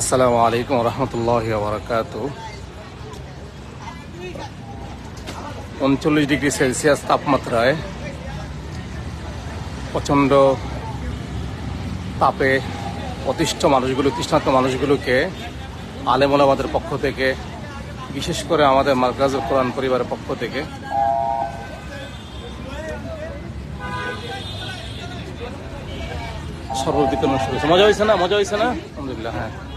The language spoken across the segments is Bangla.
আসসালামু আলাইকুম রহমতুল্লাহ বারকাত উনচল্লিশ ডিগ্রি সেলসিয়াস তাপমাত্রায় প্রচণ্ড তাপে অতিষ্ঠ মানুষগুলো, তৃষ্ণার্ত মানুষগুলোকে আলেমুল আমাদের পক্ষ থেকে, বিশেষ করে আমাদের মার্কাজুল কোরআন পরিবারের পক্ষ থেকে হয়েছে মজা হয়েছে না? মজা হয়েছে না? আলহামদুলিল্লাহ হ্যাঁ।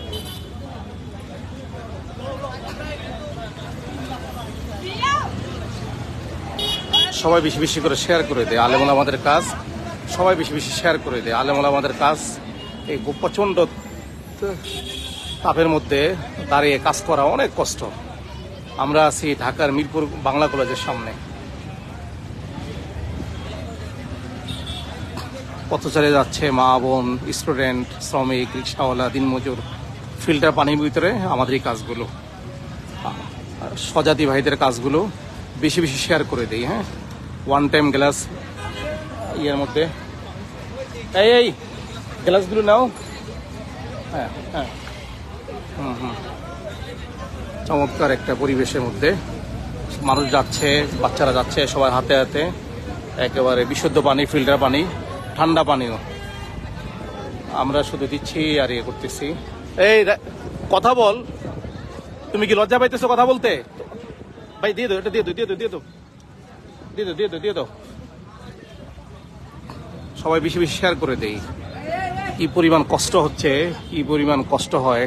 সবাই বেশি বেশি করে শেয়ার করে দেয়। আলেমুল আমাদের কাজ, সবাই বেশি বেশি শেয়ার করে দেয়। আলেমুল আমাদের কাজ, এই প্রচণ্ড তাপের মধ্যে দাঁড়িয়ে কাজ করা অনেক কষ্ট। আমরা আছি ঢাকার মিরপুর বাংলা কলেজের সামনে। পথ চালিয়ে যাচ্ছে মা, বোন স্টুডেন্ট শ্রমিক, রিক্সাওয়ালা, দিনমজুর। ফিল্টার পানির ভিতরে আমাদের এই কাজগুলো স্বজাতি ভাইদের কাজগুলো বেশি বেশি শেয়ার করে দিই হ্যাঁ? ওয়ান টাইম গ্লাস ইয়ের মধ্যে। এই এই গ্লাসগুলো নাও। হ্যাঁ হ্যাঁ। হুম হুম। চমৎকার একটা পরিবেশের মধ্যে। মানুষ যাচ্ছে, বাচ্চারা যাচ্ছে সবার হাতে হাতে। একেবারে বিশুদ্ধ পানি ফিল্টার পানি, ঠান্ডা পানিও। আমরা শুধু দিচ্ছি আর ইয়ে করতেছি। এই কথা বল। তুমি কি লজ্জা পাইতেছো কথা বলতে? ভাই, দিয়ে দো এটা দিয়ে দো দিয়ে দো দিয়ে দাও। দিয়ে দিয়ে দিয়ে দাও। সবাই বেশি বেশি শেয়ার করে দেই। কি পরিমাণ কষ্ট হচ্ছে, কি পরিমাণ কষ্ট হয়।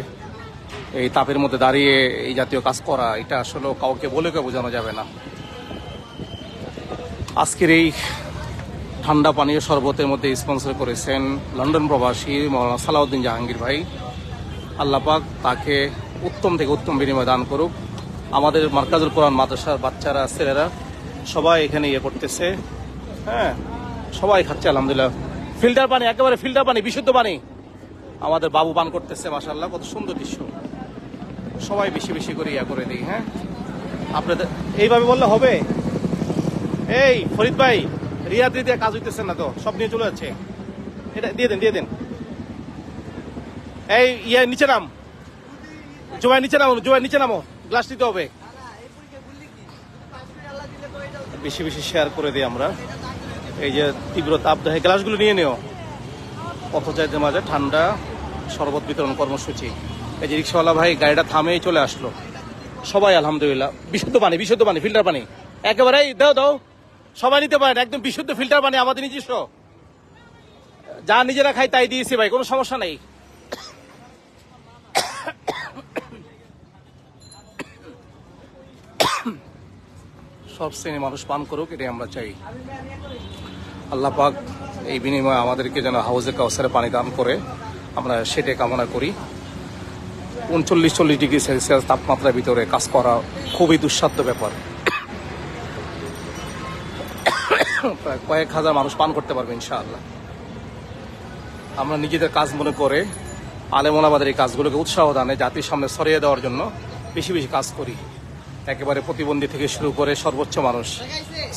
এই তাপের মধ্যে দাঁড়িয়ে এই জাতীয় কাজ করা, এটা আসলে কাউকে বলে কেউ বোঝানো যাবে না। আজকের এই ঠান্ডা পানীয় শরবতের মধ্যে স্পন্সর করেছেন লন্ডন প্রবাসী মৌলানা সালাউদ্দিন জাহাঙ্গীর ভাই। আল্লাপাক তাকে উত্তম থেকে উত্তম বিনিময় দান করুক। আমাদের মার্কাজুল কোরআন মাদ্রাসার বাচ্চারা, ছেলেরা সবাই এখানে ইয়ে করতেছে। হ্যাঁ সবাই খাচ্ছে, আলহামদুলিল্লাহ। ফিল্টার পানি, একেবারে ফিল্টার পানি, বিশুদ্ধ পানি। আমাদের বাবু পান করতেছে মাসাল্লাহ কত সুন্দর দৃশ্য। সবাই বেশি বেশি করে ইয়া করে দিই হ্যাঁ। আপনাদের, এইভাবে বললে হবে? এই, ফরিদ ভাই, রিয়াদ দিয়ে কাজ হইতেছে না তো, সব নিয়ে চলে যাচ্ছে। এটা দিয়ে দেন দিয়ে দেন। এই ইয়ে নিচে নাম। জোয়াই নিচে নামো জোয়াই নিচে নামো, গ্লাস দিতে হবে। বেশি বেশি শেয়ার করে দিই আমরা। এই যে তীব্র তাপদাহে গ্লাসগুলো নিয়ে নিও। পথচারীদের মাঝে ঠান্ডা শরবত বিতরণ কর্মসূচি। এই যে রিক্সাওয়ালা ভাই গাড়িটা থামেই চলে আসলো। সবাই আলহামদুলিল্লাহ, বিশুদ্ধ পানি বিশুদ্ধ পানি ফিল্টার পানি। একেবারে দাও দাও। সবাই নিতে পারেন, একদম বিশুদ্ধ ফিল্টার পানি আমাদের নিজস্ব। যা নিজেরা খাই তাই দিয়েছি ভাই, কোনো সমস্যা নেই। সব শ্রেণি মানুষ পান করুক, এটাই আমরা চাই। আল্লাহ পাক এই বিনিময়ে আমাদেরকে যেন হাউজে কাউসারে পানি দান করে আমরা সেটাই কামনা করি। উনচল্লিশ, চল্লিশ ডিগ্রি সেলসিয়াস তাপমাত্রার ভিতরে কাজ করা খুবই দুঃসাধ্য ব্যাপার। প্রায় কয়েক হাজার মানুষ পান করতে পারবে ইনশাআল্লাহ। আমরা নিজেদের কাজ মনে করে আলেমোনাবাদের এই কাজগুলোকে উৎসাহ দানে জাতির সামনে সরিয়ে দেওয়ার জন্য বেশি বেশি কাজ করি। একেবারে প্রতিবন্ধী থেকে শুরু করে সর্বোচ্চ মানুষ।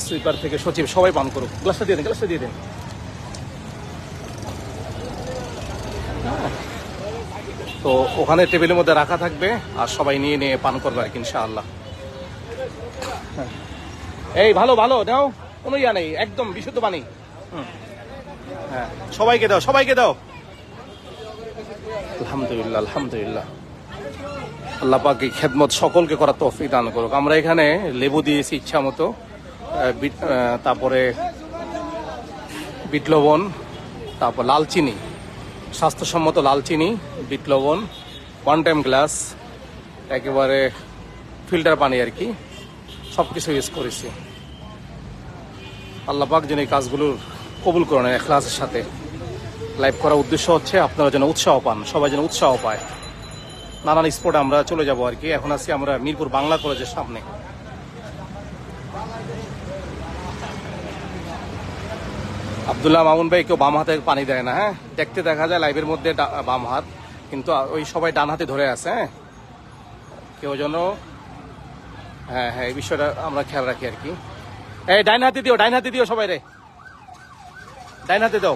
সুইপার থেকে সচিব, সবাই পান করুক। গ্লাসটা দিয়ে দিন, গ্লাসটা দিয়ে দিন। তো ওখানে টেবিলের মধ্যে রাখা থাকবে আর সবাই নিয়ে নিয়ে পান করবে আর কি, ইনশাআল্লাহ। এই, ভালো ভালো, দাও। কোনো ইয়া নেই, একদম বিশুদ্ধ পানি। হ্যাঁ সবাইকে দাও সবাইকে দাও। আলহামদুলিল্লাহ আলহামদুলিল্লাহ। আল্লাহ পাক এই খেদমত সকলকে করা তৌফিক দান করুক। আমরা এখানে লেবু দিয়েছি ইচ্ছা মতো তারপরে বিট লবণ, তারপর লালচিনি স্বাস্থ্যসম্মত লাল চিনি, বিট লবণ ওয়ান টাইম গ্লাস একেবারে ফিল্টার পানি আর কি সব কিছু ইউজ করেছি। আল্লাহ পাক যেন এই কাজগুলোর কবুল করেন, এখলাসের সাথে। লাইভ করার উদ্দেশ্য হচ্ছে আপনারা যেন উৎসাহ পান, সবাই যেন উৎসাহ পায়। নানান স্পটে আমরা চলে যাব আর কি। এখন আছি আমরা মিরপুর বাংলা কলেজের সামনে। আবদুল্লাহ মামুন ভাই কেউ বাম হাতে পানি দেয় না হ্যাঁ? দেখতে দেখা যায় লাইভের মধ্যে বাম হাত, কিন্তু ওই সবাই ডান হাতে ধরে আছে হ্যাঁ? কেউ যেন হ্যাঁ হ্যাঁ এই বিষয়টা আমরা খেয়াল রাখি আর কি। এই, ডাইন হাতে দিও, ডাইন হাতে দিও সবাই রে। ডাইন হাতে দাও।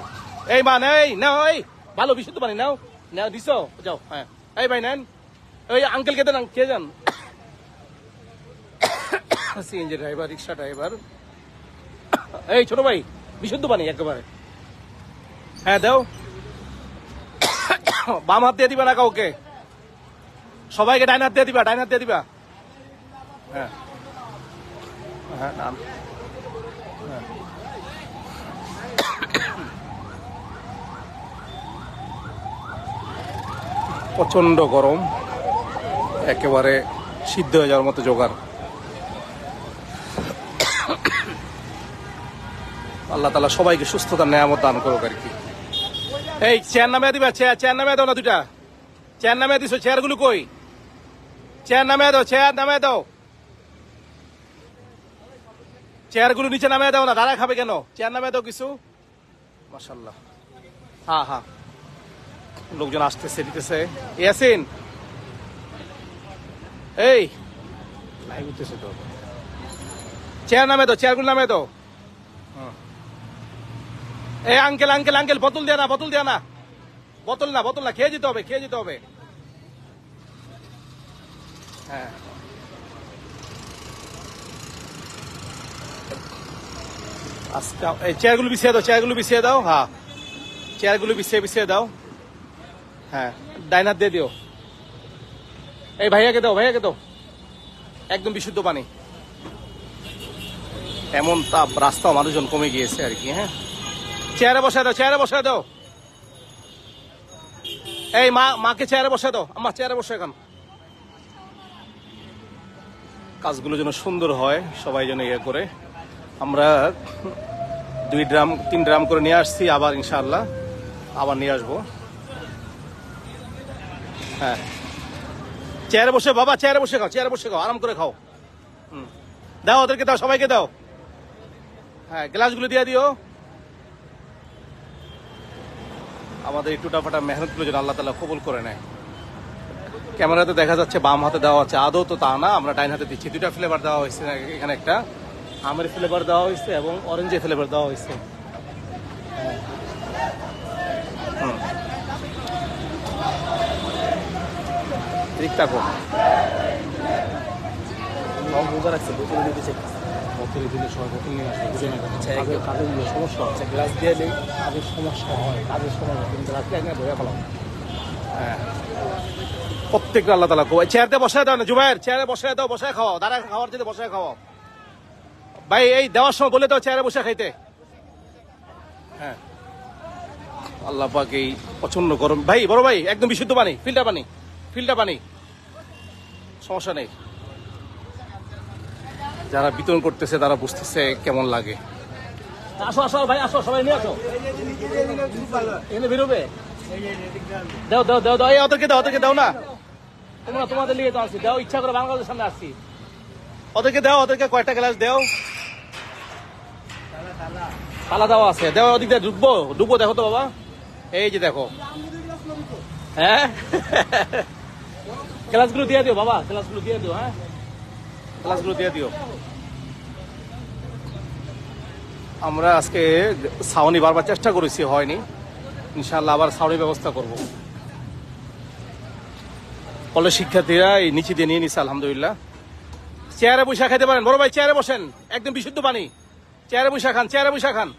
এই মান এই, নাও, এই। ভালো বিশুদ্ধ পানি নাও। নাও, দিছো? যাও হ্যাঁ। এই ভাই, নেন। ওই আঙ্কেল দেন কে যান সিএনজি ড্রাইভার রিক্সা ড্রাইভার এই ছোট ভাই, বিশুদ্ধ পানি একেবারে। হ্যাঁ দাও। বাম হাত দিয়ে দিবা না কাউকে? সবাইকে ডাইন হাত দিয়ে দিবা, ডাইন হাত দিয়ে দিবা। হ্যাঁ। হ্যাঁ নাম। গরম। একেবারে সিদ্ধ হয়ে যাওয়ার মতো জোগাড়। আল্লাহ তালা সবাইকে সুস্থতার নেয়ামত দান করুক আর কি। এই, চেয়ার নামে দিবা, চেয়ার চেয়ার নামে দাও না দুটা চেয়ার নামে দিছো, চেয়ারগুলো কই? চেয়ার নামে দাও, চেয়ার নামে দাও। চেয়ারগুলো নিচে নামে দাও না, দাঁড়া খাবে কেন? চেয়ার নামে দাও কিছু। মাসাল্লাহ হ্যাঁ হ্যাঁ। লোকজন আসতেছে, দিতেছে। ইয়াসিন এই। লাইভ উঠতেছে তো। চেয়ার নামে দাও চেয়ারগুলো নামে দাও। হুম। এই আঙ্কেল আঙ্কেল আঙ্কেল বোতল দেয়া না বোতল দেয়া না। বোতল না বোতল না খেয়ে যেতে হবে খেয়ে যেতে হবে। হ্যাঁ। আজকে এই চেয়ারগুলো বিছিয়ে দাও চেয়ারগুলো বিছিয়ে দাও হ্যাঁ। চেয়ারগুলো বিছিয়ে বিছিয়ে দাও। হ্যাঁ ডাইনার দিয়ে দিও। এই ভাইয়াকে দাও ভাইয়াকে দাও। একদম বিশুদ্ধ পানি। এমন তাপ রাস্তা মানুষজন কমে গিয়েছে আর কি হ্যাঁ? চেয়ারে বসায় দাও, চেয়ারে বসায় দাও। এই মা, মাকে চেয়ারে বসায় দাও। আমার চেয়ারে বসে এখন। কাজগুলো যেন সুন্দর হয়, সবাই যেন ইয়ে করে। আমরা দুই ড্রাম, তিন ড্রাম করে নিয়ে আসছি আবার ইনশাআল্লাহ। আবার নিয়ে আসব। হ্যাঁ। চেয়ারে বসে, বাবা, চেয়ারে বসে খাও, চেয়ারে বসে খাও, আরাম করে খাও। দাও ওদেরকে, দাও, সবাইকে দাও। হ্যাঁ গ্লাসগুলো দিয়ে দিও। আমাদের এই টুটাফাটা মেহনতগুলো যেন আল্লাহ তালা কবুল করে নেয়। ক্যামেরাতে দেখা যাচ্ছে, বাম হাতে দেওয়া আছে, আদৌ তো তা না, আমরা ডাইন হাতে দিচ্ছি। দুটা ফ্লেভার দেওয়া হয়েছে, এখানে একটা আমের ফ্লেভার দেওয়া হয়েছে এবং অরেঞ্জের ফ্লেভার দেওয়া হয়েছে। ঠিক থাকো সব বোঝা রাখছে বোতল দিতে চাই। বোতলে দিলে সবাই বোতল নিয়ে আসবে বুঝে না আচ্ছা, কাজের কাজের সমস্যা হচ্ছে গ্লাস দিয়ে নেই কাজের সমস্যা হয় কাজের সময় কিন্তু রাত্রে একদিন ধরে ফেলাম প্রত্যেকটা আল্লাহ তালা কো চেয়ারতে বসায় দাও না জুবাইর চেয়ারে বসায় দাও বসায় খাওয়াও। দাঁড়া খাওয়ার যদি বসায় খাওয়াও। ভাই এই দেওয়ার সময় বলে দাও চেয়ারে বসে খাইতে। হ্যাঁ। আল্লাহ পাক এই প্রচণ্ড গরম ভাই বড় ভাই একদম বিশুদ্ধ পানি ফিল্টার পানি ফিল্টার পানি। সমস্যা নেই। যারা বিতরণ করতেছে, তারা বুঝতেছে কেমন লাগে। আসো আসো, ভাই, আসো, সবাই নিয়ে আসো। বেরোবে। দাও দাও দাও এই, ওদেরকে দাও ওদেরকে দাও না। তোমরা তোমাদের দাও, ইচ্ছা করে সামনে আসছি। ওদেরকে দাও, ওদেরকে গ্লাস দাও। আছে। দেখো তো বাবা। এই যে দেখো। হ্যাঁ? গ্লাসগুলো দিয়ে দিও, বাবা গ্লাসগুলো দিয়ে দিও হ্যাঁ? গ্লাসগুলো দিয়ে দিও। আমরা আজকে ছাউনি বারবার চেষ্টা করেছি, হয়নি। ইনশাল্লাহ আবার ছাউনি ব্যবস্থা করব। কলেজ শিক্ষার্থীরা এই নিচে দিয়ে নিয়ে নিছে, আলহামদুলিল্লাহ। চেয়ারে বসে খাইতে পারেন। বড় ভাই, চেয়ারে বসেন। একদম বিশুদ্ধ পানি। চেয়ারে বসে খান, চেয়ারে বসে খান।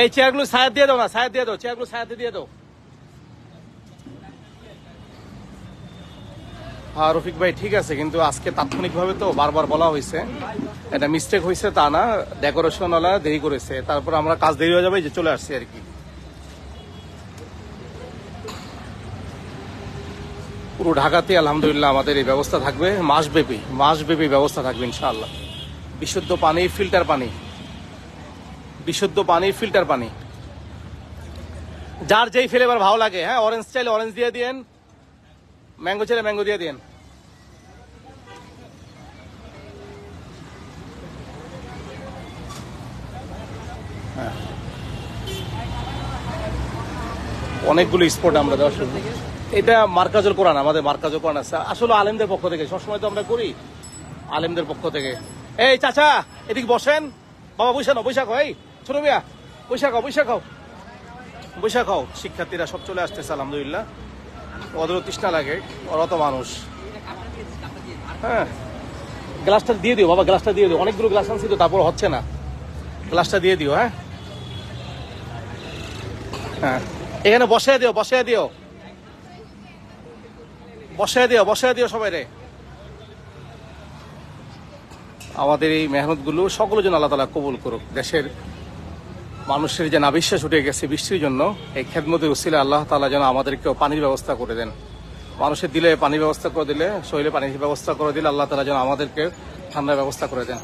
এই চেয়ারগুলো ছায়া দিয়ে দাও না ছায়া দিয়ে দাও, চেয়ারগুলো ছায়াতে দিয়ে দাও। হ্যাঁ রফিক ভাই, ঠিক আছে, কিন্তু আজকে তাৎক্ষণিকভাবে তো বারবার বলা হয়েছে। এটা মিস্টেক হয়েছে তা না ডেকোরেশন ওলা দেরি করেছে। তারপর আমরা কাজ দেরি হয়ে যাবে যে চলে আসছি আর কি। পুরো ঢাকাতে আলহামদুলিল্লাহ আমাদের এই ব্যবস্থা থাকবে, মাসব্যাপী মাসব্যাপী ব্যবস্থা থাকবে ইনশাআল্লাহ। বিশুদ্ধ পানি ফিল্টার পানি। বিশুদ্ধ পানি ফিল্টার পানি। যার যেই ফ্লেভার ভালো লাগে হ্যাঁ অরেঞ্জ চাইলে অরেঞ্জ দিয়ে দিয়েন ম্যাঙ্গো চাইলে ম্যাঙ্গো দিয়ে দিন হ্যাঁ। অনেকগুলো স্পট আমরা শুরু এটা মার্কাজুল কোরআন, আমাদের মার্কাজুল কোরআন আছে। আসলে আলেমদের পক্ষ থেকে, সবসময় তো আমরা করি আলেমদের পক্ষ থেকে। এই চাচা, এদিকে বসেন। বাবা বৈশা না বৈশাখ এই ছোট মিয়া বৈশা খাও বৈশা খাও বৈশা খাও শিক্ষার্থীরা সব চলে আসতেছে, আলহামদুলিল্লাহ। ওদেরও তৃষ্ণা লাগে, ওরা মানুষ। হ্যাঁ। গ্লাসটা দিয়ে দিও, বাবা, গ্লাসটা দিয়ে দিও। অনেকগুলো গ্লাস আনছি তো, তারপর হচ্ছে না। গ্লাসটা দিয়ে দিও হ্যাঁ? হ্যাঁ। এখানে বসে দিও বসে দিও। বসে দিও বসে দিও সবাই রে আমাদের এই মেহনতগুলো সকলের জন্য আল্লাহ তালা কবুল করুক, দেশের মানুষের যে নাবিশ্বাস উঠে গেছে বৃষ্টির জন্য, এই খেদমতের উসিলে আল্লাহ তালা যেন আমাদেরকেও পানির ব্যবস্থা করে দেন। মানুষের দিলে পানির ব্যবস্থা করে দিলে, শরীরে পানির ব্যবস্থা করে দিলে আল্লাহ তালা যেন আমাদেরকে ঠান্ডার ব্যবস্থা করে দেন।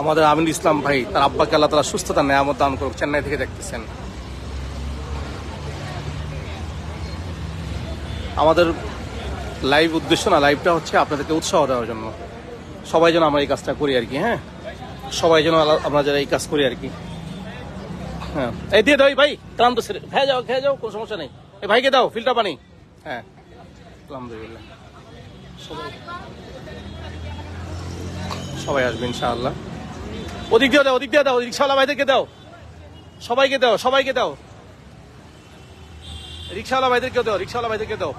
আমাদের আমিন ইসলাম ভাই, তার আব্বাকে আল্লাহ তালা সুস্থতা, নেয়ামত দান করুক, চেন্নাই থেকে দেখতেছেন। আমাদের লাইভ উদ্দেশ্য না, লাইভটা হচ্ছে আপনাদেরকে উৎসাহ দেওয়ার জন্য। সবাই যেন আমরা এই কাজটা করি আর কি হ্যাঁ? সবাই যেন আমরা যারা এই কাজ করি আর কি। হ্যাঁ। এই দিয়ে দাও ভাই, ক্লান্ত খেয়ে যাও খেয়ে যাও, কোনো সমস্যা নেই। এই ভাইকে দাও, ফিল্টার পানি। হ্যাঁ। আলহামদুলিল্লাহ। সবাই সবাই আসবে ইনশাআল্লাহ। ওদিক দিয়ে দাও, ওদিক দিয়ে দাও, রিক্সাওয়ালা ভাইদেরকে দাও। সবাইকে দাও সবাইকে দাও। রিক্সাওয়ালা ভাইদেরকে দাও, রিক্সাওয়ালা ভাইদেরকে দাও।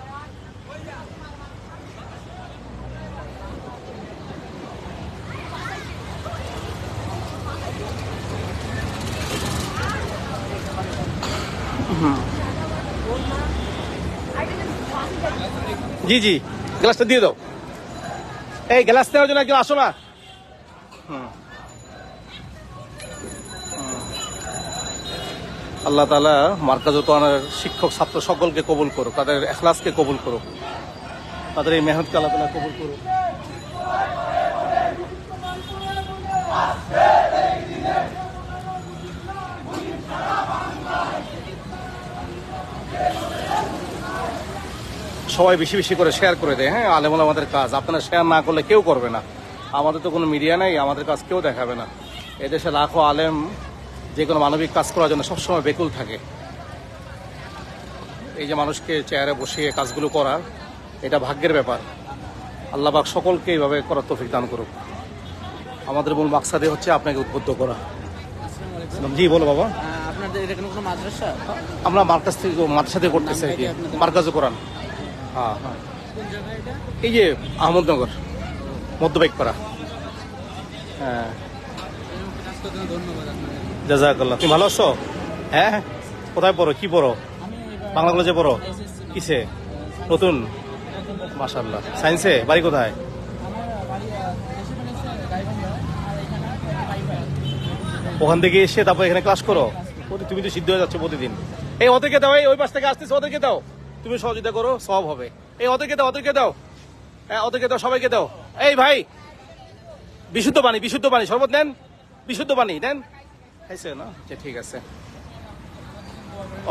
জি জি। গ্লাসটা দিয়ে দাও। এই, গ্লাস নেওয়ার জন্য একজন আসো না। আল্লাহ তালা মার্কাজ কোরআনের শিক্ষক, ছাত্র সকলকে কবুল করুক, তাদের এখলাসকে কবুল করুক, তাদের এই মেহনতকে আল্লাহ তালা কবুল করুক। সবাই বেশি বেশি করে শেয়ার করে দেয়। হ্যাঁ আলেমুল আমাদের কাজ। আপনারা শেয়ার না করলে কেউ করবে না। আমাদের তো কোনো মিডিয়া নেই আমাদের কাজ কেউ দেখাবে না। এদেশে লাখো আলেম যে কোনো মানবিক কাজ করার জন্য সবসময় বেকুল থাকে। এই যে মানুষকে চেয়ারে বসিয়ে কাজগুলো করা এটা ভাগ্যের ব্যাপার। আল্লাহবাক সকলকে এইভাবে করার তৌফিক দান করুক। আমাদের মূল মাকসাদে হচ্ছে আপনাকে উদ্বুদ্ধ করা। জি বলো বাবা। আপনাদের এটা কোনো মাদ্রাসা? আমরা মার্কাজ থেকে মাদ্রাসা থেকে করতেছি আর কি। নামটা কি আপনাদের? মার্কাজে কোরআন। হ্যাঁ। হ্যাঁ এই যে আহমদনগর, মধ্যবাইকপাড়া। হ্যাঁ। জাজাকাল্লাহ, তুমি ভালো আছো? হ্যাঁ কোথায় পড়ো? কি পড়ো? বাংলা কলেজে পড়ো? কিসে? নতুন? মাশাল্লাহ সায়েন্সে? বাড়ি কোথায়? ওখান থেকে এসে তারপর এখানে ক্লাস করো? তুমি তো সিদ্ধ হয়ে যাচ্ছ প্রতিদিন। এই, ওদেরকে দাও, এই, ওই পাশ থেকে আসতেছে, ওদেরকে দাও। তুমি সহযোগিতা করো, সব হবে। এই ওদেরকে দাও ওদেরকে দাও। হ্যাঁ ওদেরকে দাও, সবাইকে দাও। এই ভাই, বিশুদ্ধ পানি বিশুদ্ধ পানি, শরবত নেন। বিশুদ্ধ পানি, নেন। খাইছে না? আচ্ছা ঠিক আছে।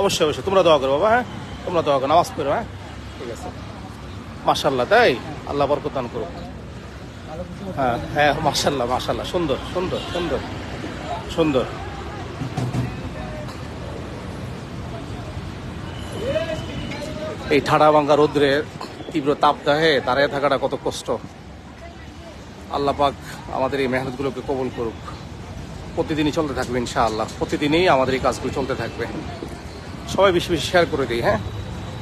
অবশ্যই অবশ্যই। তোমরা দোয়া করো, বাবা হ্যাঁ? তোমরা দোয়া করো, নামাজ পড়ো হ্যাঁ? ঠিক আছে। মাশাল্লাহ তাই? আল্লাহ বরকত দান করো হ্যাঁ হ্যাঁ মাশাল্লাহ মাশাল্লাহ সুন্দর সুন্দর সুন্দর সুন্দর। এই ঠাড়া ভাঙ্গা রোদ্রে তীব্র তাপদাহে দাঁড়িয়ে থাকাটা কত কষ্ট। আল্লাহ পাক আমাদের এই মেহনতগুলোকে কবল করুক। প্রতিদিনই চলতে থাকবে ইনশাআল্লাহ। প্রতিদিনই আমাদের এই কাজগুলো চলতে থাকবে। সবাই বেশি বেশি শেয়ার করে দিই হ্যাঁ?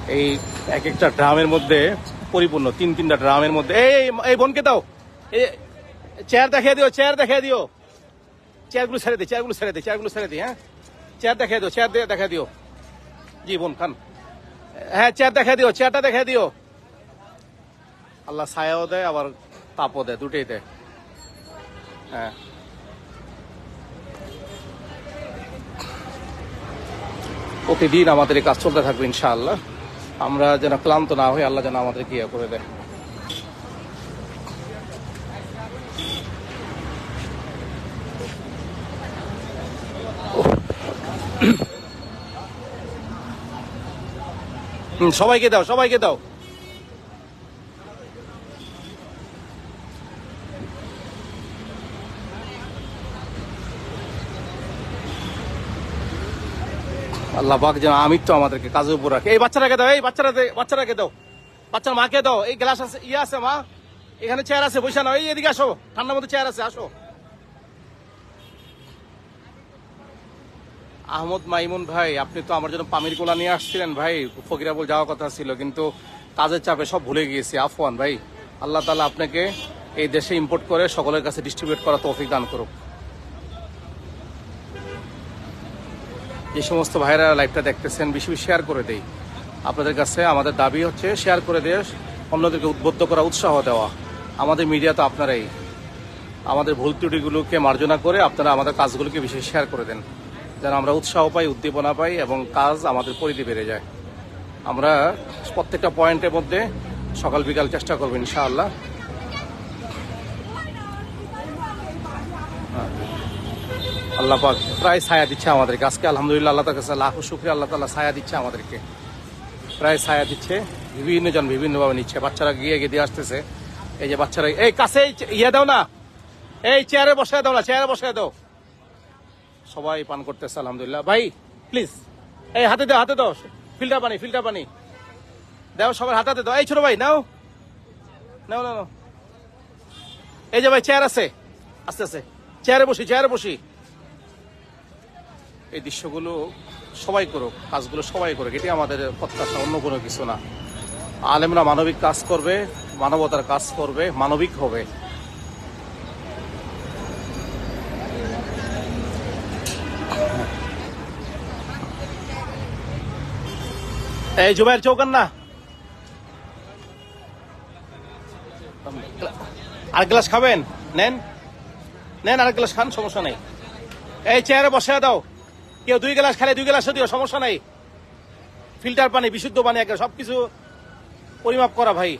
এই এক একটা ড্রামের মধ্যে পরিপূর্ণ, তিন তিনটা ড্রামের মধ্যে। এই, এই- এই বোনকে দাও। এই চেয়ার দেখিয়ে দিও চেয়ার দেখিয়ে দিও। চেয়ারগুলো ছেড়ে দিই চেয়ারগুলো ছেড়ে দিই চেয়ারগুলো ছেড়ে দিই হ্যাঁ? চেয়ার দেখিয়ে দিও চেয়ার দিয়ে দেখা দিও। জি, বোন, খান। হ্যাঁ চেয়ার দেখা দিও চেয়ারটা দেখা দিও। আল্লাহ ছায়াও দেয়, আবার তাপও দেয়, দুটোই দেয়। হ্যাঁ। প্রতিদিন আমাদের এই কাজ চলতে থাকবে, ইনশাআল্লাহ। আমরা যেন ক্লান্ত না হই, আল্লাহ যেন আমাদের ইয়ে করে দেয়। সবাইকে দাও সবাইকে দাও। আল্লাহ পাক যেন আমি তো আমাদেরকে কাজের উপর রাখে। এই বাচ্চাটাকে দাও, এই বাচ্চারা বাচ্চাটাকে দাও। বাচ্চার মাকে দাও। এই গ্লাস আছে ইয়ে আছে মা। এখানে চেয়ার আছে, বসে নাও। এই এদিকে আসো, ঠান্ডার মধ্যে চেয়ার আছে, আসো। আহমদ মাইমুন ভাই, আপনি তো আমার জন্য পামির কোলা নিয়ে আসছিলেন ভাই। ফকিরাবুল যাওয়ার কথা ছিল, কিন্তু কাজের চাপে সব ভুলে গিয়েছি। আফওয়ান ভাই, আল্লাহ তালা আপনাকে এই দেশে ইম্পোর্ট করে সকলের কাছে ডিস্ট্রিবিউট করা তৌফিক দান করুক। যে সমস্ত ভাইরা লাইভটা দেখতেছেন, বেশি বেশি শেয়ার করে দেই। আপনাদের কাছে আমাদের দাবি হচ্ছে শেয়ার করে দিয়ে অন্যদেরকে উদ্বুদ্ধ করা, উৎসাহ দেওয়া। আমাদের মিডিয়া তো আপনারাই। আমাদের ভুল ত্রুটিগুলোকে মার্জনা করে আপনারা আমাদের কাজগুলোকে বেশি শেয়ার করে দেন। যেন আমরা উৎসাহ পাই, উদ্দীপনা পাই এবং কাজ আমাদের পরিধি বেড়ে যায়। আমরা প্রত্যেকটা পয়েন্টের মধ্যে সকাল বিকাল চেষ্টা করব ইনশাআল্লাহ। আল্লাহ পাক প্রায় ছায়া দিচ্ছে আমাদেরকে। আজকে আলহামদুলিল্লাহ আল্লাহ তার কাছে লাখ শুক্রিয়া আল্লাহ তাল্লাহ ছায়া দিচ্ছে আমাদেরকে। প্রায় ছায়া দিচ্ছে, বিভিন্ন জন বিভিন্নভাবে নিচ্ছে। বাচ্চারা গিয়ে গিয়ে দিয়ে আসতেছে। এই যে বাচ্চারা, এই কাছে ইয়ে দাও না। এই চেয়ারে বসায় দাও না, চেয়ারে বসায় দাও। সবাই পান করতেছে, আলহামদুলিল্লাহ। ভাই প্লিজ এই, হাতে দাও হাতে দাও। ফিল্টার পানি ফিল্টার পানি। দাও, সবার হাতে দাও। এই ছোট ভাই নাও নাও নাও। এই যে ভাই, চেয়ার আছে। আস্তে আস্তে। চেয়ারে বসি চেয়ারে বসি। এই দৃশ্যগুলো সবাই করুক, কাজগুলো সবাই করুক। এটি আমাদের প্রত্যাশা, অন্য কোনো কিছু না। আলেমরা মানবিক কাজ করবে, মানবতার কাজ করবে, মানবিক হবে। এই জুবাইর চৌকান না। আর গ্লাস খাবেন? নেন। নেন আর গ্লাস খান, সমস্যা নেই। এই চেয়ারে বসে দাও। কেউ দুই গ্লাস খেলে দুই গ্লাসও দিও, সমস্যা নাই। ফিল্টার পানি, বিশুদ্ধ পানি, একে সবকিছু পরিমাপ করা ভাই।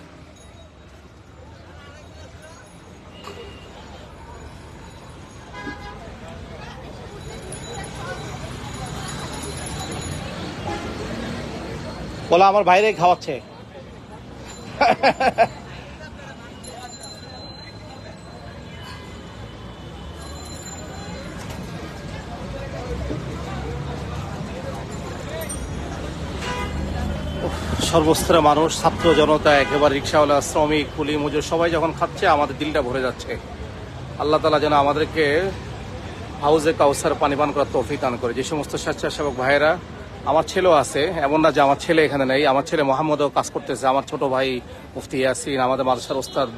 বলা আমার বাইরে খাওয়াচ্ছে। সর্বস্তরের মানুষ, ছাত্র জনতা, একেবারে রিক্সাওয়ালা, শ্রমিক, কুলি, মজুর, সবাই যখন খাচ্ছে, আমাদের দিলটা ভরে যাচ্ছে। আল্লাহ তালা যেন আমাদেরকে হাউজে কাউসার পানি পান করার তৌফিক দান করে। যে সমস্ত স্বেচ্ছাসেবক ভাইয়েরা আমার ছেলেও আছে এমন না যে আমার ছেলে এখানে নেই। আমার ছেলে মোহাম্মদও কাজ করতেছে। আমার ছোট ভাই মুফতি ইয়াসিন, আমাদের মাদ্রাসার ওস্তাদ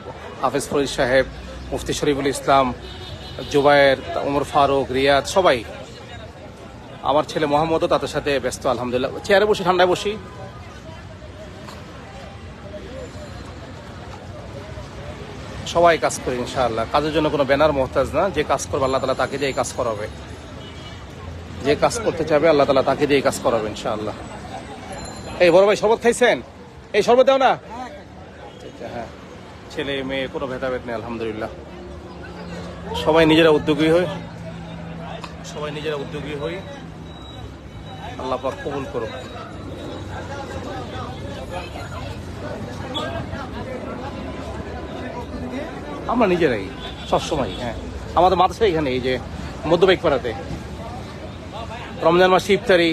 হাফিজ ফরিদ সাহেব, মুফতি শরীফুল ইসলাম, জুবায়ের ওমর ফারুক, রিয়াদ, সবাই। আমার ছেলে মোহাম্মদও তাদের সাথে ব্যস্ত, আলহামদুলিল্লাহ। চেয়ারে বসি, ঠান্ডায় বসি। সবাই কাজ করে, ইনশাআল্লাহ। কাজের জন্য কোনো ব্যানার মহতাজ না। যে কাজ করবে, আল্লাহ তালা তাকে দিয়ে কাজ করাবে। যে কাজ করতে চাবে আল্লাহ তালা তাকে দিয়ে কাজ করাবে, ইনশাআল্লাহ। এই বড় ভাই, শরবত খাইছেন? এই শরবত দাও না। হ্যাঁ ছেলে, মেয়ে, কোনো ভেদাভেদ নেই, আলহামদুলিল্লাহ। সবাই নিজেরা উদ্যোগী হই। সবাই নিজেরা উদ্যোগী হই। আল্লাহ পাক কবুল করুক। আমরা নিজেরাই সবসময় হ্যাঁ। আমাদের মাদ্রাসা এখানে, এই যে মধ্যবেগ পাড়াতে। রমজান মাস ইফতারি,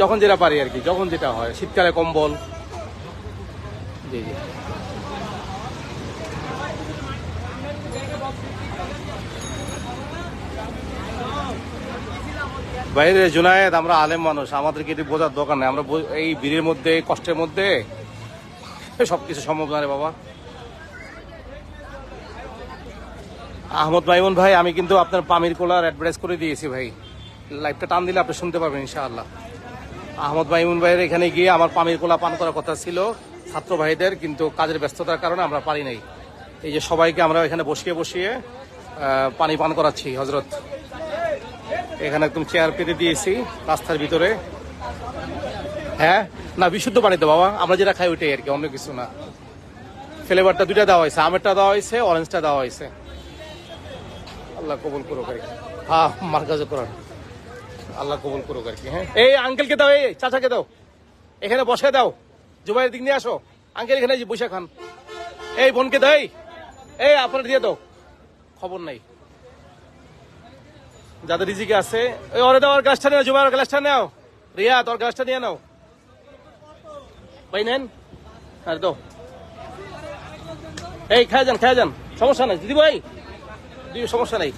যখন যেটা পারি আর কি, যখন যেটা হয়, শীতকালে কম্বল। জি জি। বাইরে জুনায়েদ, আমরা আলেম মানুষ, আমাদেরকে এটি বোঝার দরকার নেই। আমরা এই ভিড়ের মধ্যে, কষ্টের মধ্যে, সবকিছু সম্ভব না রে বাবা। আহমদ মাইমুন ভাই, আমি কিন্তু আপনার পামির কোলার অ্যাডভার্টাইজ করে দিয়েছি ভাই। লাইভটা টান দিলে আপনি শুনতে পারবেন ইনশাআল্লাহ। আহমদ মাইমুন ভাইয়ের এখানে গিয়ে আমার পামির কোলা পান করার কথা ছিল, ছাত্র ভাইদের, কিন্তু কাজের ব্যস্ততার কারণে আমরা পারি নাই। এই যে সবাইকে আমরা এখানে বসিয়ে বসিয়ে পানি পান করাচ্ছি হজরত এখানে একদম চেয়ার পেতে দিয়েছি, রাস্তার ভিতরে। হ্যাঁ? না, বিশুদ্ধ পানি তো বাবা, আমরা যেটা খাই ওইটাই আর কি, অন্য কিছু না। ফ্লেভারটা দুইটা দেওয়া হয়েছে, আমেরটা দেওয়া হয়েছে অরেঞ্জটা দেওয়া হয়েছে। আল্লাহ কবুল করুক আর কি। হ্যাঁ মার্কাজ করার আল্লাহ কবুল করুক আর কি হ্যাঁ। এই আঙ্কেলকে দাও, এই চাচাকে দাও। এখানে বসে দাও। জুবাইয়ের দিক নিয়ে আসো। আঙ্কেল এখানে বসে খান। এই বোনকে দাও, এই। আপনার দিয়ে দাও। খবর নাই। যাদের রিজিকে আছে ওই ওরে দাও, ওর গ্লাসটা নেও জুবাইয়ের গ্লাসটা নাও। রিয়া তোর গ্লাসটা নিয়ে নাও। ভাই, নেন। আর দাও। এই, খেয়ে যান খেয়ে যান। সমস্যা নাই। দিদি ভাই সমস্যা নাই।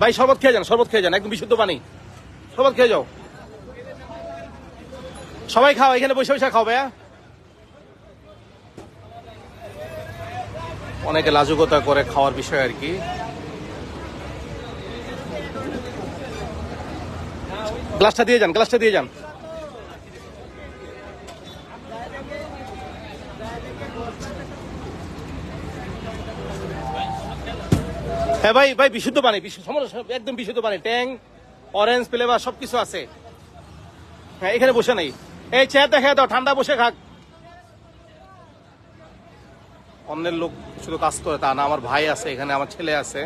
ভাই, শরবত খেয়ে যান, শরবত খেয়ে যান। একদম বিশুদ্ধ পানি। শরবত খেয়ে যাও। সবাই খাও, এখানে বসে বসে খাও ভাইয়া। অনেকে লাজুকতা করে খাওয়ার বিষয় আর কি। গ্লাসটা দিয়ে যান, গ্লাসটা দিয়ে যান। হ্যাঁ ভাই ভাই, বিশুদ্ধ পানি একদম বিশুদ্ধ পানি, ট্যাং। অরেঞ্জ ফ্লেভার সবকিছু আছে। হ্যাঁ এখানে বসে নেই। এই চেয়ার দেখা দাও, ঠান্ডা বসে খাক। অন্যের লোক শুধু কাজ করে তা না, আমার ভাই আছে এখানে, আমার ছেলে আছে,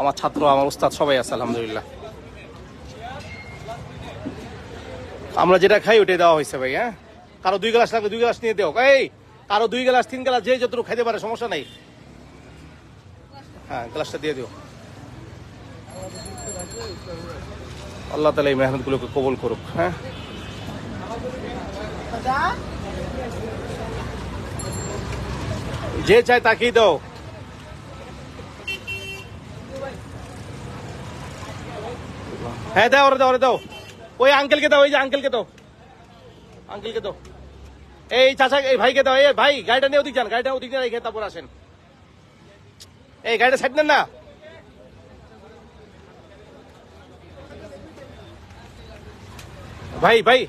আমার ছাত্র, আমার উস্তাদ সবাই আছে, আলহামদুলিল্লাহ। আমরা যেটা খাই ওটাই দেওয়া হয়েছে ভাই হ্যাঁ? কারও দুই গ্লাস লাগবে, দুই গ্লাস নিয়ে দেও। এই, কারও দুই গ্লাস, তিন গ্লাস, যে যতটুকু খাইতে পারে, সমস্যা নাই। হ্যাঁ গ্লাসটা দিয়ে দিও। আল্লাহ তালা এই মেহনতগুলোকে কবল করুক হ্যাঁ? যে চায় তাকেই দাও। হ্যাঁ দাও, ওরে দাও ওরে দাও। ওই আঙ্কেলকে দাও ওই যে আঙ্কেলকে দাও। আঙ্কেলকে দাও। এই চাচা, এই ভাইকে দাও, এই ভাই, গাড়িটা নিয়ে ওদিক যান, গাড়িটা ওদিক নিয়ে রেখে তারপর আসেন। এই গাড়িটা সাইড নেন না। ভাই ভাই।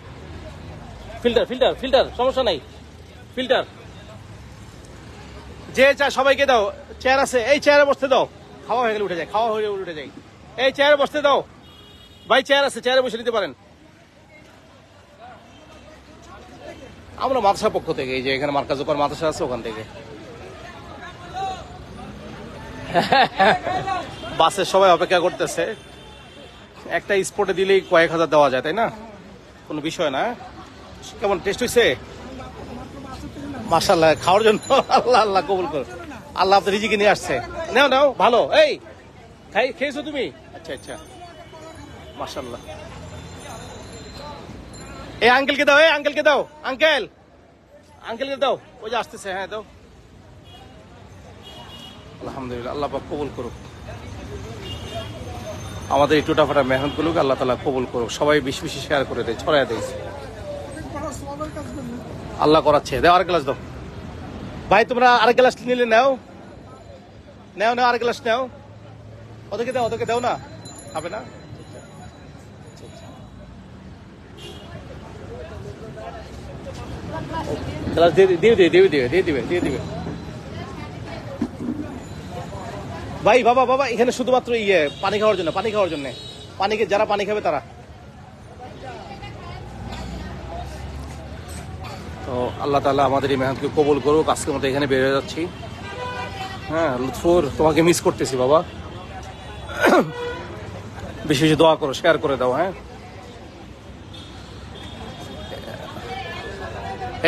ফিল্টার ফিল্টার ফিল্টার সমস্যা নাই। ফিল্টার যে চা সবাইকে দাও চেয়ার আছে, এই চেয়ারে বসতে দাও। খাওয়া হয়ে গেলে উঠে যায়, খাওয়া হয়ে গেলে উঠে যায়। এই চেয়ারে বসতে দাও। ভাই চেয়ার আছে চেয়ারে বসে নিতে পারেন। আমরা মাদ্রাসার পক্ষ থেকে, এই যে এখানে মার্কাজকর মাদ্রাসা আছে ওখান থেকে। বাসে সবাই অপেক্ষা করতেছে। একটা স্পটে দিলেই কয়েক হাজার দেওয়া যায়, তাই না? কোনো বিষয় না। কেমন টেস্ট হয়েছে মাসাল্লাহ খাওয়ার জন্য আল্লাহ আল্লাহ কবুল কর আল্লাহ আপনার রিজিকে নিয়ে আসছে। নাও নাও, ভালো, এই। খাই, খেয়েছো তুমি? আচ্ছা আচ্ছা। মাসাল্লাহ এই আঙ্কেলকে দাও এই আঙ্কেলকে দাও। আঙ্কেল আঙ্কেলকে দাও। ওই যে আসতেছে হ্যাঁ দাও। আলহামদুলিল্লাহ, আল্লাহ কবুল করুক। আমাদের এই টুটাফাটা মেহনত গুলোকে আল্লাহ তালা কবুল করুক। সবাই বেশি বেশি শেয়ার করে দেয় ছড়াই দেয়। আল্লাহ করাচ্ছে। দাও আর গ্লাস দাও। ভাই, তোমরা আর গ্লাস নিলে নাও। নাও নাও আর গ্লাস নাও। ওদেরকে দাও ওদেরকে দাও না। হবে না? গ্লাস দিয়ে দিয়ে দিয়ে দিবে দিয়ে দিবে দিয়ে দিবে। ভাই, বাবা বাবা, এখানে শুধুমাত্র ইয়ে পানি খাওয়ার জন্য, পানি খাওয়ার জন্য। পানিকে যারা পানি খাবে তারা। তো আল্লাহ তালা আমাদের এই মেহনতকে কবল করুক আজকের মতো এখানে বেরিয়ে যাচ্ছি। হ্যাঁ লুৎফুর, তোমাকে মিস করতেছি, বাবা। বেশি বেশি দোয়া করো শেয়ার করে দাও হ্যাঁ।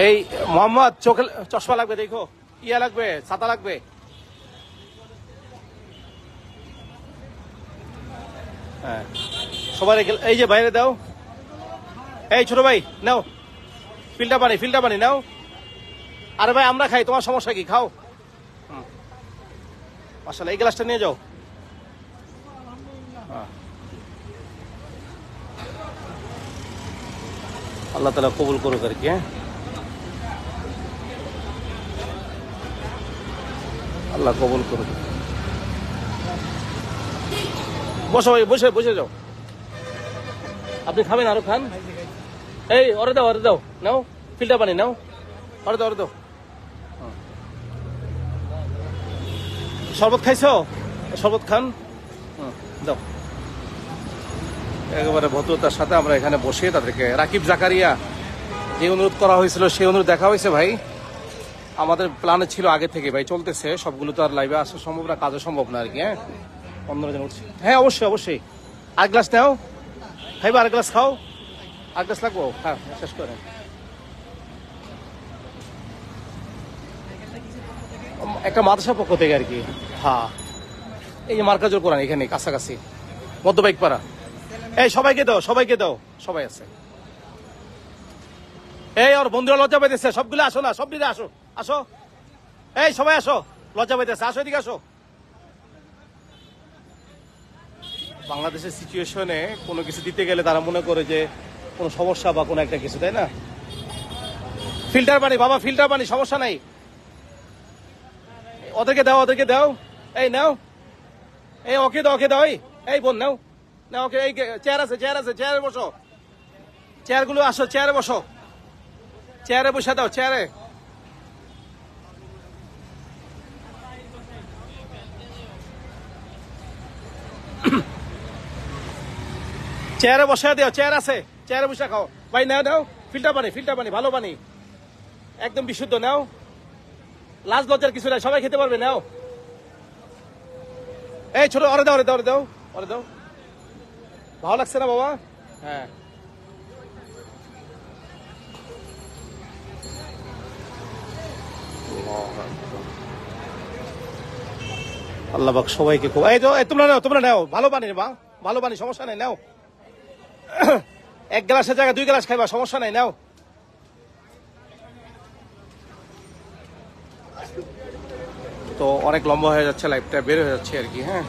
এই, মোহাম্মদ, চোখে চশমা লাগবে, দেখো। ইয়া লাগবে, ছাতা লাগবে। হ্যাঁ। সবার এই যে বাইরে দাও। এই ছোট ভাই, নাও। ফিল্টার পানি ফিল্টার পানি, নাও। আরে ভাই, আমরা খাই, তোমার সমস্যা কি? খাও। মাসাল এই গ্লাসটা নিয়ে যাও। হ্যাঁ। আল্লাহ তালা কবুল করুক আর কি হ্যাঁ। আল্লাহ কবুল করুক। বসো ভাই, বসে বসে যাও। আপনি খাবেন, আরও খান। এই ওরে দাও ওরে দাও। নাও, ফিল্টার পানি নাও। ওরে দাও ওরে দাও। শরবত খাইছো? শরবত খান। দাও। একেবারে ভদ্রতার সাথে আমরা এখানে বসে তাদেরকে, রাকিব জাকারিয়া, যে অনুরোধ করা হয়েছিল, সেই অনুরোধ দেখা হয়েছে ভাই? আমাদের প্ল্যানে ছিল আগে থেকে ভাই, চলতেছে। সবগুলো তো আর লাইভে আসা সম্ভব না, কাজও সম্ভব না আর কি হ্যাঁ? অন্যরা যেন উঠছে। হ্যাঁ অবশ্যই অবশ্যই। আর গ্লাস নাও খাইবা আর গ্লাস খাও। আর গ্লাস লাগবো? হ্যাঁ শেষ করে। একটা মাদ্রাসা পক্ষ থেকে আর কি। হ্যাঁ। এই যে মার্কাজুর কোরআন, এখানে, কাছাকাছি। মধ্যবাইক পাড়া এই, সবাইকে দাও সবাইকে দাও। সবাই আছে। এই, ওর বন্ধুরা লজ্জা পাইতেছে। সবগুলো আসো না, সব দিকে আসো। আসো। এই, সবাই আসো। লজ্জা পাইতেছে। আসো, এদিকে আসো। বাংলাদেশের সিচুয়েশনে কোনো কিছু দিতে গেলে তারা মনে করে যে কোনো সমস্যা বা কোনো একটা কিছু, তাই না? ফিল্টার পানি, বাবা, ফিল্টার পানি, সমস্যা নাই। ওদেরকে দাও ওদেরকে দাও। এই নাও। এই ওকে দাও ওকে দাও। এই বোন নাও। না ওকে, এই চেয়ার আছে চেয়ার আছে, চেয়ারে বসো। চেয়ারগুলো আসো, চেয়ারে বসো। চেয়ারে বসে দাও, চেয়ারে। চেয়ারে বসে দিও, চেয়ার আছে। চেয়ারে বসে খাও। ভাই, নাও নাও। ফিল্টার পানি ফিল্টার পানি, ভালো পানি। একদম বিশুদ্ধ, নাও। লাজ লজ্জার কিছু নাই, সবাই খেতে পারবে, নাও। এই ছোট, অরে দাও অরে দাও অরে দাও অরে দাও। ভালো লাগছে না, বাবা? হ্যাঁ। আল্লাহ সবাইকে খুব এই তো তোমরা নাও তোমরা নাও। ভালো পানি বা ভালো পানি, সমস্যা নাই, নাও। এক গ্লাসের জায়গায় দুই গ্লাস খাইবা, সমস্যা নাই, নাও। তো অনেক লম্বা হয়ে যাচ্ছে, লাইফটা বের হয়ে যাচ্ছে আর কি হ্যাঁ।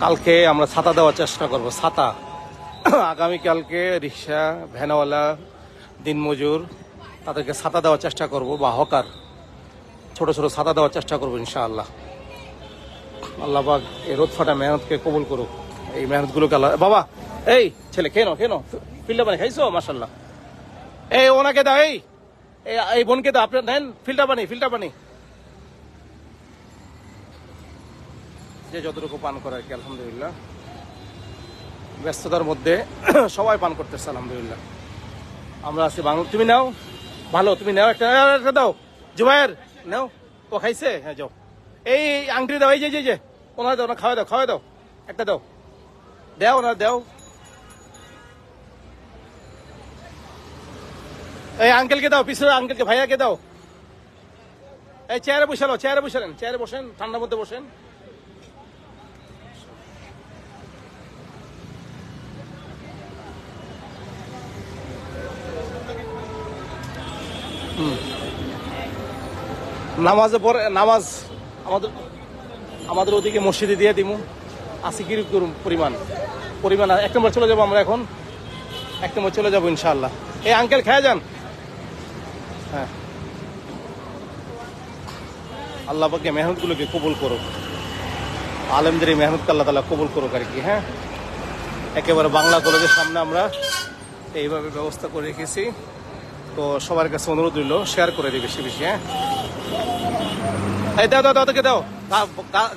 কালকে আমরা ছাতা দেওয়ার চেষ্টা করব, ছাতা। আগামীকালকে রিক্সা, ভ্যানওয়ালা, দিনমজুর, তাদেরকে ছাতা দেওয়ার চেষ্টা করব, বা হকার। ছোট ছোট ছাতা দেওয়ার চেষ্টা করব, ইনশাআল্লাহ। আল্লাহ পাক এই রোদ ফাটা মেহনতকে কবুল করুক। এই মেহনতগুলোকে আল্লাহ বাবা এই ছেলে কেন কেন ফিল্টার পানি খাইছো? মাসাল্লাহ এই ওনাকে দাও এই। এই- বোনকে দাও আপনার নেন ফিল্টার পানি ফিল্টার পানি। যে যতটুকু পান করে আর কি আলহামদুলিল্লাহ। ব্যস্ততার মধ্যে সবাই পান করতেছে আলহামদুলিল্লাহ। আমরা আছি বাংলা তুমি নাও। ভালো তুমি নাও একটা দাও। জুবাইর নাও। ও খাইছে? হ্যাঁ যাও। এই আংটি দাও এই যে যে, ওনার দাও না খাওয়া দাও খাওয়া দাও। একটা দাও। দাও না দাও। এই আঙ্কেলকে দাও পিছনে আঙ্কেলকে, ভাইয়াকে দাও। এই চেয়ারে বসালো চেয়ারে বসালেন চেয়ারে বসেন, ঠান্ডার মধ্যে বসেন। নামাজে পরে নামাজ আমাদের আমাদের ওদিকে মসজিদে দিয়ে দিমু। আছে কি পরিমাণ। পরিমাণ, এক নম্বর চলে যাব আমরা এখন। এক নম্বর চলে যাব ইনশাআল্লাহ। এই আঙ্কেল খেয়ে যান। হ্যাঁ। আল্লাহ পাকে কবুল করুক। আলেমদের এই মেহনতকে আল্লাহ তালা কবুল করুক আর কি হ্যাঁ। একেবারে বাংলা কলেজের সামনে আমরা এইভাবে ব্যবস্থা করে রেখেছি। তো সবার কাছে অনুরোধ রইল শেয়ার করে দিই বেশি বেশি হ্যাঁ। দাও দাও দাও দাও।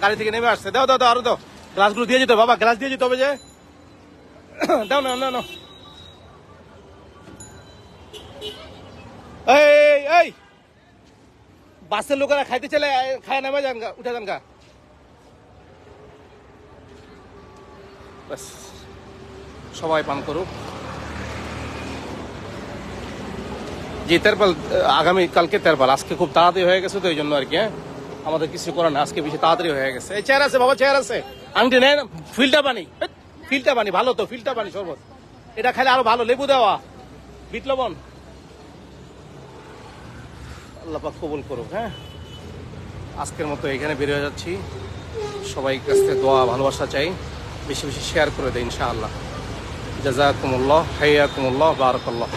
গাড়ি থেকে নেমে আসছে। দাও দাও দাও, আরও দাও। গ্লাসগুলো দিয়ে যেতে বাবা, গ্লাস দিয়ে যেতে হবে যে। দাও না না না এই বাসের লোকেরা খাইতে চলে খায় নামে যান উঠে যান গা সবাই পান করুক। জি, তেরপাল, আগামী, কালকে তেরপাল। আজকে খুব তাড়াতাড়ি হয়ে গেছে তো, এই জন্য আর কি হ্যাঁ? আমাদের কিছু করার না আজকে বেশি তাড়াতাড়ি হয়ে গেছে। এই চেয়ার আছে, বাবা, চেয়ার আছে। আংটি নেন, ফিল্টার পানি। ফিল্টার পানি, ভালো তো, ফিল্টার পানি, শরবত। এটা খাইলে আরও ভালো, লেবু দেওয়া। বিট লবণ। আল্লাহ পাক কবুল করুক হ্যাঁ? আজকের মতো এখানে বেরিয়ে যাচ্ছি। সবাই কাছ থেকে দোয়া, ভালোবাসা চাই। বেশি বেশি শেয়ার করে দেয়, ইনশাআল্লাহ। জাজাকুমুল্লাহ হাইয়াকুমুল্লাহ, বারাকাল্লাহ।